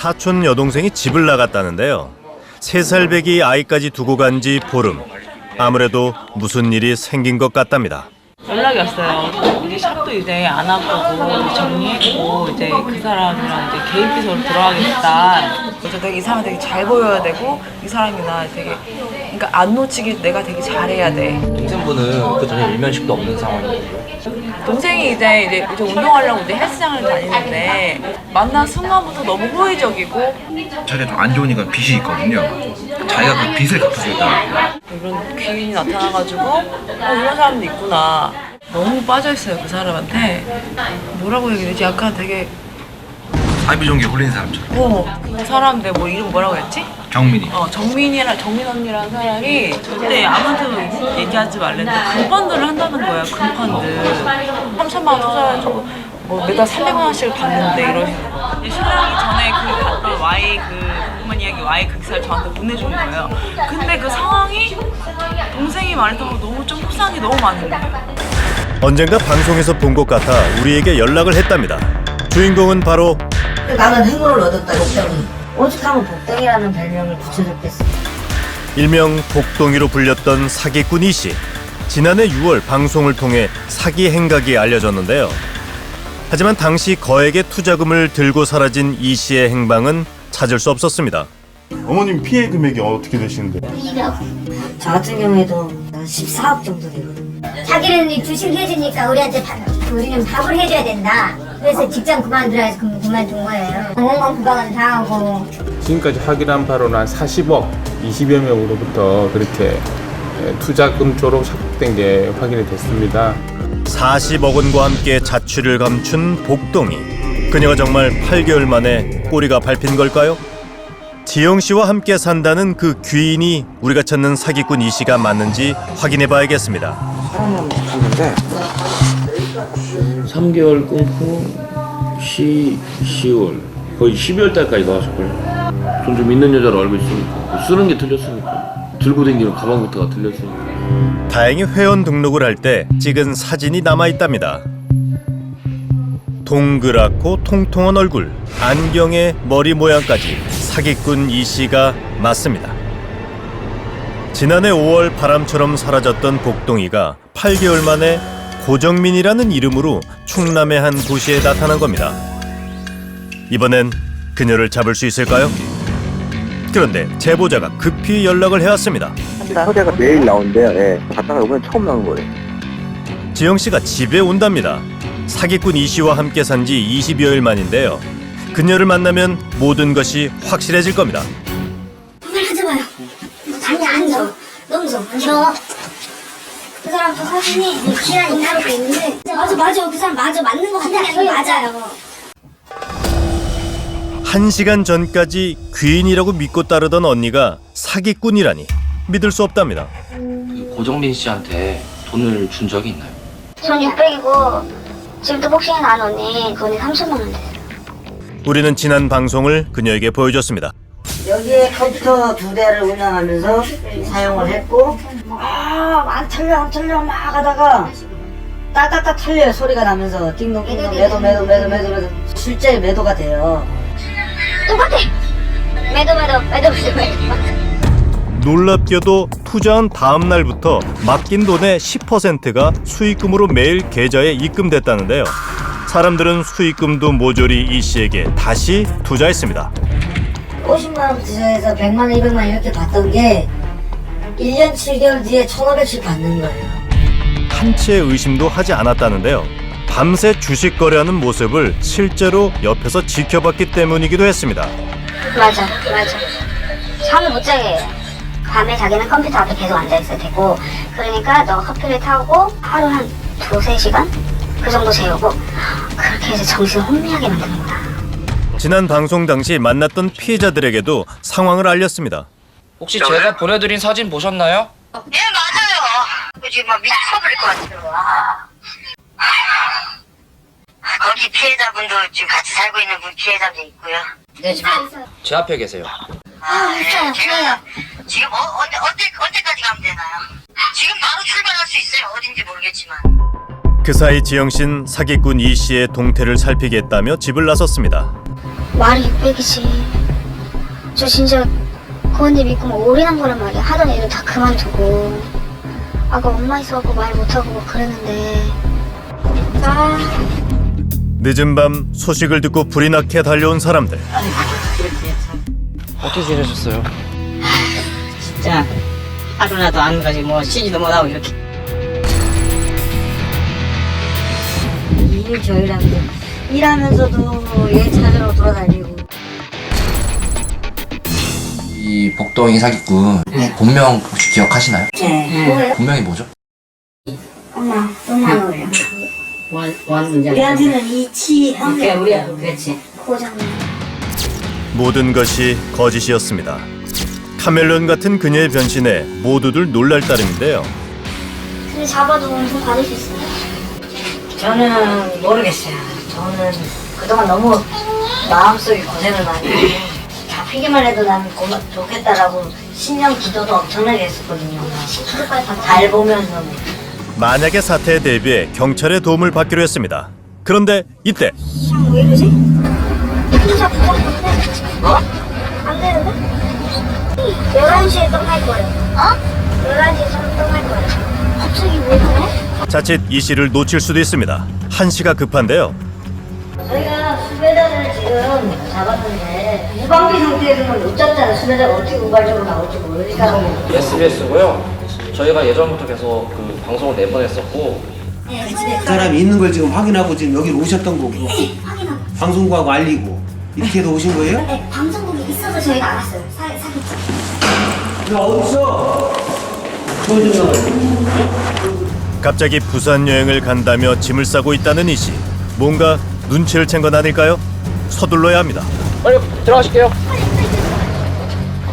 사촌 여동생이 집을 나갔다는데요. 세 살 배기 아이까지 두고 간 지 보름. 아무래도 무슨 일이 생긴 것 같답니다. 연락이 왔어요. 우리 샵도 이제 안 아프고 정리했고 이제 그 사람이랑 이제 개인 비서로 들어가겠다. 그래서 되게 이 사람 되게 잘 보여야 되고 이 사람이 나 되게 그러니까 안 놓치게 내가 되게 잘해야 돼. 동생분은 그 전에 일면식도 없는 상황이고요. 동생이 이제 이제, 이제 운동하려고 이제 헬스장을 다니는데 만난 순간부터 너무 호의적이고 자기가 좀 안 좋으니까 빚이 있거든요. 자기가 그 빚을 갚아주겠다. 이런 귀인이 나타나가지고 어, 이런 사람도 있구나. 너무 빠져있어요 그 사람한테 뭐라고 얘기해야지 약간 되게 사비종기에 홀린 사람처럼. 어, 그 사람 내 뭐 이름 뭐라고 했지? 정민이. 어, 정민이랑 정민 언니라는 사람이 절대 아무한테도 얘기하지 말랬는데 금펀드를 한다는 거야 금펀드. 3천만 원 투자해주고 뭐 매달 300만 원씩을 받는데 이러시는 거 근데 신랑이 전에 그 갔던 Y 그 궁금한 이야기 Y 그 기사를 저한테 보내준 거예요. 근데 그 상황이 동생이 말했던 거 너무 좀 속상이 너무 많은 거예요. 언젠가 방송에서 본 것 같아 우리에게 연락을 했답니다. 주인공은 바로 나는 행운을 얻었다 복덩이 오죽하면 복덩이라는 별명을 붙여줬겠어 일명 복동이로 불렸던 사기꾼 이 씨. 지난해 6월 방송을 통해 사기 행각이 알려졌는데요. 하지만 당시 거액의 투자금을 들고 사라진 이 씨의 행방은 찾을 수 없었습니다. 어머님 피해 금액이 어떻게 되시는데? 저 같은 경우에도 14억 정도 되거든 자기는 주식 해주니까 우리한테 밥, 우리는 밥을 해줘야 된다. 그래서 직장 그만두라 해서 그- 그만둔 거예요. 공공감 부과가 당하고 지금까지 확인한 바로는 한 40억 20여 명으로부터 그렇게 예, 투자금 쪽으로 착복된 게 확인이 됐습니다. 40억 원과 함께 자취를 감춘 복동이. 그녀가 정말 8개월 만에 꼬리가 밟힌 걸까요? 지영 씨와 함께 산다는 그 귀인이 우리가 찾는 사기꾼 이 씨가 맞는지 확인해 봐야겠습니다. 3개월 끊고 10, 10월. 거의 12월 달까지 나왔을걸요? 돈 좀 있는 여자로 알고 있으니까. 쓰는 게 틀렸으니까. 들고 다니는 가방부터가 틀렸으니까. 다행히 회원 등록을 할 때 찍은 사진이 남아 있답니다. 동그랗고 통통한 얼굴, 안경에 머리 모양까지 사기꾼 이 씨가 맞습니다. 지난해 5월 바람처럼 사라졌던 복동이가 8개월 만에 고정민이라는 이름으로 충남의 한 도시에 나타난 겁니다. 이번엔 그녀를 잡을 수 있을까요? 그런데 제보자가 급히 연락을 해왔습니다. 서재가 매일 나오는데요. 예. 갔다가 이번에 처음 나온 거예요. 지영 씨가 집에 온답니다. 사기꾼 이 씨와 함께 산 지 20여일 만인데요. 그녀를 만나면 모든 것이 확실해질 겁니다. 오늘 하지 마요. 아니 앉아. 너무 좀 저. 그 사람 저 사진이 기한이 따로 있는데 맞아 맞아 그 사람 맞아 맞는 거 같은 게 맞아요. 한 시간 전까지 귀인이라고 믿고 따르던 언니가 사기꾼이라니 믿을 수 없답니다. 그 고정민 씨한테 돈을 준 적이 있나요? 전 600이고 지금도 복싱에 나온 언니 그 언니 3천만 원 돼. 우리는 지난 방송을 그녀에게 보여줬습니다. 여기에 컴퓨터 두 대를 운영하면서 사용을 했고 아안 털려 안 털려 막 하다가 따따따 털려요 소리가 나면서 띵동띵동 매도 매도 매도 매도 매도 실제 매도가 돼요 똑같아. 매도 매도 매도 매도 매도. 놀랍게도 투자한 다음 날부터 맡긴 돈의 10%가 수익금으로 매일 계좌에 입금됐다는데요. 사람들은 수익금도 모조리 이 씨에게 다시 투자했습니다. 50만 원 투자해서 100만 원 200만 원 이렇게 받던 게 1년 7개월 뒤에 1,500씩 받는 거예요 한 채의 의심도 하지 않았다는데요. 밤새 주식 거래하는 모습을 실제로 옆에서 지켜봤기 때문이기도 했습니다. 맞아 맞아. 잠을 못 자게 해요. 밤에 자기는 컴퓨터 앞에 계속 앉아 있어야 되고 그러니까 너 커피를 타고 하루 한 두세 시간 그 정도 재우고 그렇게 해서 정신을 혼미하게 만드는구나. 지난 방송 당시 만났던 피해자들에게도 상황을 알렸습니다. 혹시 제가 보내드린 사진 보셨나요? 예 맞아요. 지금 막 미쳐버릴 것 같아요. 아. 거기 피해자분도 지금 같이 살고 있는 분 피해자도 있고요. 네 지금. 제 앞에 계세요. 아 있어요. 제가 지금 어, 언제 언제 언제까지 가면 되나요? 지금 바로 출발할 수 있어요. 어딘지 모르겠지만. 그 사이 지영 씨는 사기꾼 이 씨의 동태를 살피겠다며 집을 나섰습니다. 말이 600이지. 저 진짜 그 언니 믿고 막 올인한 거란 말이야. 하던 일을 다 그만두고. 아까 엄마 있어갖고 말 못하고 막 그랬는데. 아, 늦은 밤 소식을 듣고 불이 나게 달려온 사람들. 어떻게 지내셨어요? 진짜 하루라도 안 가지 뭐 쉬지도 못하고 이렇게 일 저일하면서 일하면서도 얘 찾으러 돌아다니고 이 복덩이 사기꾼 본명 혹시 기억하시나요? 네. 본명이 뭐죠? 엄마, 엄마는 우리한테는 이치형 그래 우리한테 그렇지 고장. 모든 것이 거짓이었습니다. 카멜론 같은 그녀의 변신에 모두들 놀랄 따름인데요. 근데 잡아도 엄청 받을 수 있습니다. 저는 모르겠어요 저는 그동안 너무 마음속에 고생을 많이 했고 잡히기만 해도 나는 고마, 좋겠다라고 신년 기도도 엄청나게 했었거든요 잘 보면서 만약의 사태에 대비해 경찰의 도움을 받기로 했습니다. 그런데 이때 왜 이러지? 혼자 부탁했는데 어? 안 되는데? 11시에 끝날 거래 어? 11시에 끝날 거래 갑자기 왜 그래? 자칫 이 씨를 놓칠 수도 있습니다. 한시가 급한데요. 지금 잡았는데 무방비 상태에서는 못 잡잖아요. 수배자가 어떻게 우발적으로 나올지 모르니까 SBS고요. 저희가 예전부터 계속 그 방송을 내보냈었고 사람이 있는 걸 지금 확인하고 지금 여기로 오셨던 거고 확인하고 방송국하고 알리고 이렇게 해서 오신 거예요? 네, 방송국이 있어서 저희가 알았어요 사, 사기꾼 야 어딨어? 조준영 갑자기 부산 여행을 간다며 짐을 싸고 있다는 이 씨. 뭔가 눈치를 챈 건 아닐까요? 서둘러야 합니다. 빨리 들어가실게요.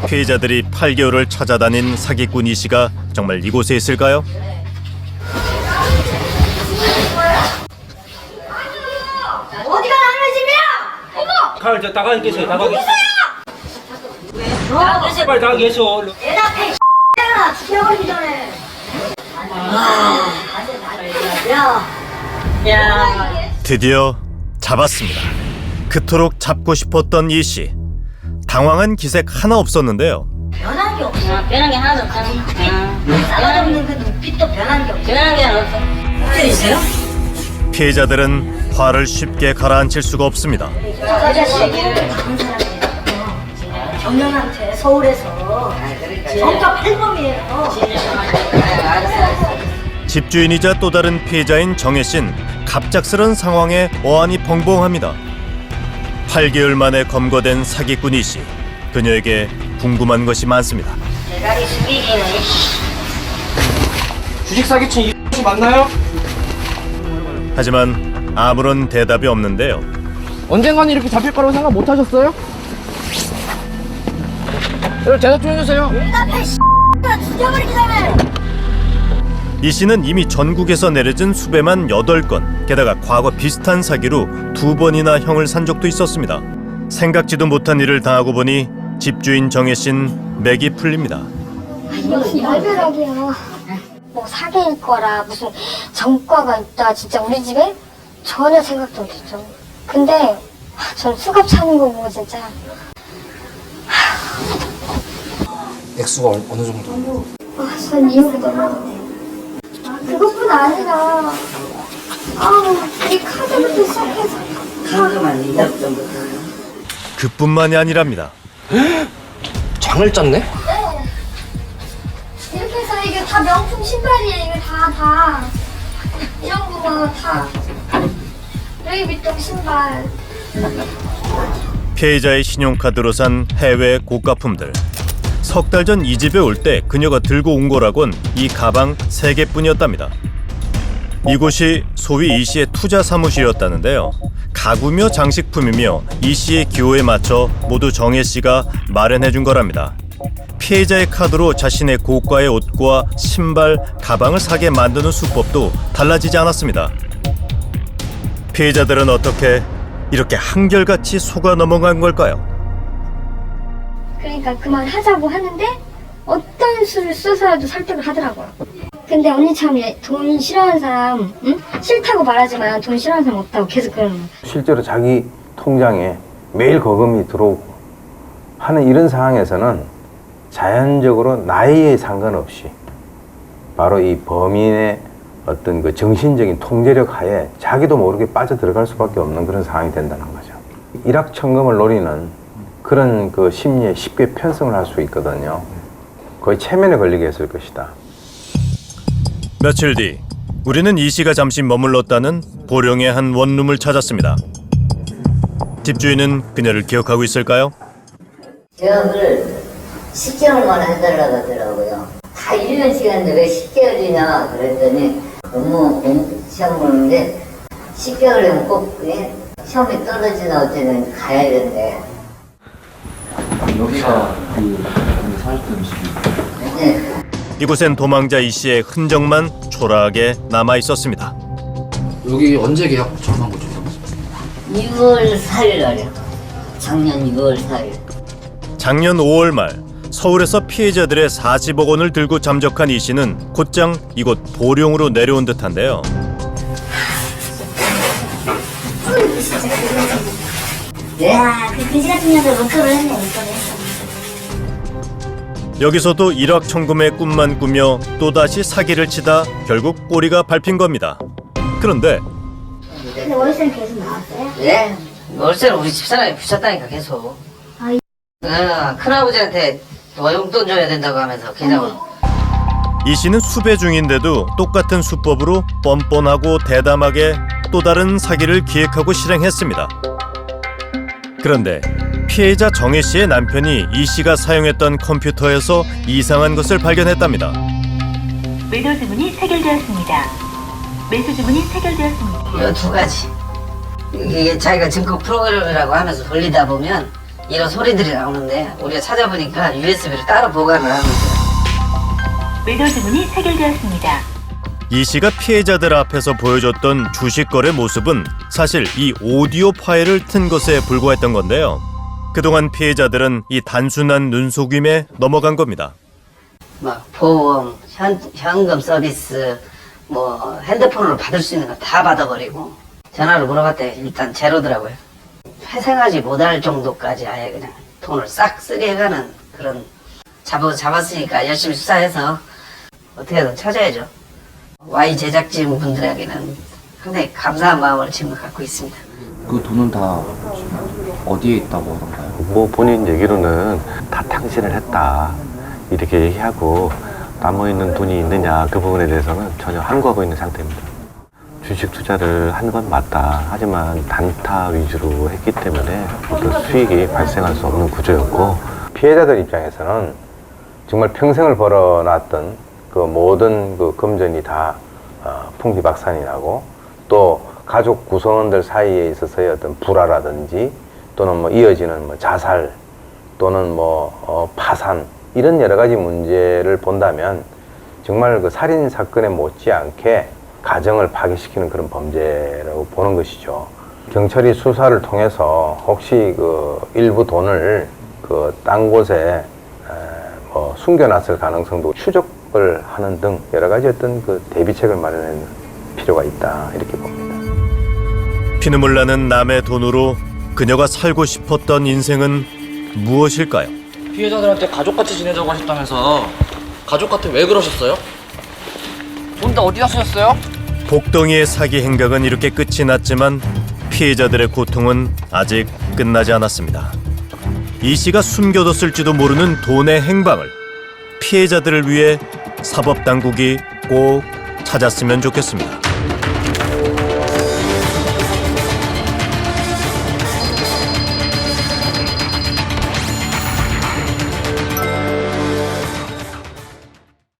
피해자들이 8개월을 찾아다닌 사기꾼 이 씨가 정말 이곳에 있을까요? 어디가 남의 집이야? 가을 저 나가 계세요 나가 계세요 너 빨리 나가 계셔 대답해 야 죽여버리기 전에 야, 야, 드디어 잡았습니다. 그토록 잡고 싶었던 이 씨. 당황한 기색 하나 없었는데요. 변한 게 없어. 변한 게 하나도 없잖아. 싸가지없는 그 눈빛도 변한 게 없어. 변한 게 하나 없어. 있어요? 피해자들은 화를 쉽게 가라앉힐 수가 없습니다. 그 자식을 다른 사람이에요. 경영한테 서울에서 정가 팔범이에요. 집주인이자 또 다른 피해자인 정혜 씨는 갑작스런 상황에 어안이 벙벙합니다. 8개월 만에 검거된 사기꾼 이 씨. 그녀에게 궁금한 것이 많습니다. 대가리 숙이기는 주식 사기친 이 맞나요? 하지만 아무런 대답이 없는데요. 언젠가는 이렇게 잡힐 거라고 생각 못 하셨어요? 여러분 대답 좀 해주세요. 대답해 죽여버리기 전에. 이 씨는 이미 전국에서 내려진 수배만 8건, 게다가 과거 비슷한 사기로 두 번이나 형을 산 적도 있었습니다. 생각지도 못한 일을 당하고 보니 집주인 정혜 씨는 맥이 풀립니다. 무슨 열벼락이야 뭐 사기일 거라 무슨 전과가 있다 진짜 우리 집에 전혀 생각도 못했죠 근데 아, 전 수갑 차는 거 보고 진짜 액수가 어- 어느 정도? 아, 전 이유가 너무 그것뿐 아니라 아, 이 카드부터 시작해서 정도. 그뿐만이 아니랍니다. 장을 짰네? 이렇게 해서 이게 다 명품 신발이에요 이거 다다 이런 거다 루이비통 신발 피해자의 신용카드로 산 해외 고가품들. 석 달 전 이 집에 올 때 그녀가 들고 온 거라곤 이 가방 세 개뿐이었답니다. 이곳이 소위 이 씨의 투자 사무실이었다는데요. 가구며 장식품이며 이 씨의 기호에 맞춰 모두 정혜 씨가 마련해 준 거랍니다. 피해자의 카드로 자신의 고가의 옷과 신발, 가방을 사게 만드는 수법도 달라지지 않았습니다. 피해자들은 어떻게 이렇게 한결같이 속아 넘어간 걸까요? 그러니까 그만 하자고 하는데 어떤 수를 써서라도 설득을 하더라고요. 근데 언니처럼 얘돈 싫어하는 사람, 응? 싫다고 말하지만 돈 싫어하는 사람 없다고 계속 그러는 거예요. 실제로 자기 통장에 매일 거금이 들어오고 하는 이런 상황에서는 자연적으로 나이에 상관없이 바로 이 범인의 어떤 그 정신적인 통제력 하에 자기도 모르게 빠져 들어갈 수밖에 없는 그런 상황이 된다는 거죠. 일확천금을 노리는 그런 그 심리에 쉽게 편성을 할 수 있거든요. 거의 체면에 걸리게 했을 것이다. 며칠 뒤 우리는 이 씨가 잠시 머물렀다는 보령의 한 원룸을 찾았습니다. 집주인은 그녀를 기억하고 있을까요? 제가 그걸 10개월만 해달라고 하더라고요. 다 1년씩 했는데 왜 10개월이냐 그랬더니 공- 시험 보는데 10개월이면 꼭 그냥 시험이 떨어지나 어쨌든 가야 된대. 여기가 그. 이곳엔 도망자 이 씨의 흔적만 초라하게 남아 있었습니다. 여기 언제 계약 처음 한 거죠? 6월 4일 날이요. 작년 6월 4일. 작년 5월 말 서울에서 피해자들의 40억 원을 들고 잠적한 이 씨는 곧장 이곳 보령으로 내려온 듯한데요. 야, 그 그지 같은 했네, 목표를 했어. 여기서도 일확천금의 꿈만 꾸며 또다시 사기를 치다 결국 꼬리가 밟힌 겁니다. 그런데 근데 월세는 계속 나왔어요? 예? 월세를 우리 집사람이 붙였다니까 계속. 아이. 어, 큰아버지한테 뭐 용돈 줘야 된다고 하면서 그냥 이 씨는 수배 중인데도 똑같은 수법으로 뻔뻔하고 대담하게 또 다른 사기를 기획하고 실행했습니다. 그런데 피해자 정혜 씨의 남편이 이 씨가 사용했던 컴퓨터에서 이상한 것을 발견했답니다. 매도 주문이 체결되었습니다. 매수 주문이 체결되었습니다. 이 두 가지. 이게 자기가 증거 프로그램이라고 하면서 돌리다 보면 이런 소리들이 나오는데 우리가 찾아보니까 USB를 따로 보관을 하는 거예요. 매도 주문이 체결되었습니다. 이 씨가 피해자들 앞에서 보여줬던 주식 거래 모습은 사실 이 오디오 파일을 튼 것에 불과했던 건데요. 그동안 피해자들은 이 단순한 눈속임에 넘어간 겁니다. 막 보험, 현, 현금 서비스, 뭐 핸드폰으로 받을 수 있는 거 다 받아버리고 전화를 물어봤더니 일단 제로더라고요. 회생하지 못할 정도까지 아예 그냥 돈을 싹 쓰게 해가는 그런 잡아, 잡았으니까 열심히 수사해서 어떻게든 찾아야죠. Y 제작진 분들에게는 상당히 감사한 마음을 지금 갖고 있습니다. 그 돈은 다 지금 어디에 있다고 하던가요? 뭐 본인 얘기로는 다 탕진을 했다 이렇게 얘기하고 남아 있는 돈이 있느냐 그 부분에 대해서는 전혀 항거하고 있는 상태입니다. 주식 투자를 한 건 맞다. 하지만 단타 위주로 했기 때문에 어떤 수익이 발생할 수 없는 구조였고 피해자들 입장에서는 정말 평생을 벌어놨던 그 모든 그 금전이 다 어, 풍비박산이 나고 또 가족 구성원들 사이에 있어서의 어떤 불화라든지 또는 뭐 이어지는 뭐 자살 또는 뭐 어, 파산 이런 여러 가지 문제를 본다면 정말 그 살인 사건에 못지않게 가정을 파괴시키는 그런 범죄라고 보는 것이죠. 경찰이 수사를 통해서 혹시 그 일부 돈을 그 딴 곳에 에, 뭐 숨겨놨을 가능성도 추적 을 하는 등 여러 가지 어떤 그 대비책을 마련하는 필요가 있다 이렇게 봅니다. 피눈물 나는 남의 돈으로 그녀가 살고 싶었던 인생은 무엇일까요? 피해자들한테 가족같이 지내자고 하셨다면서 가족같아 왜 그러셨어요? 돈 다 어디다 쓰셨어요? 복덩이의 사기 행각은 이렇게 끝이 났지만 피해자들의 고통은 아직 끝나지 않았습니다. 이 씨가 숨겨뒀을지도 모르는 돈의 행방을 피해자들을 위해 사법 당국이 꼭 찾았으면 좋겠습니다.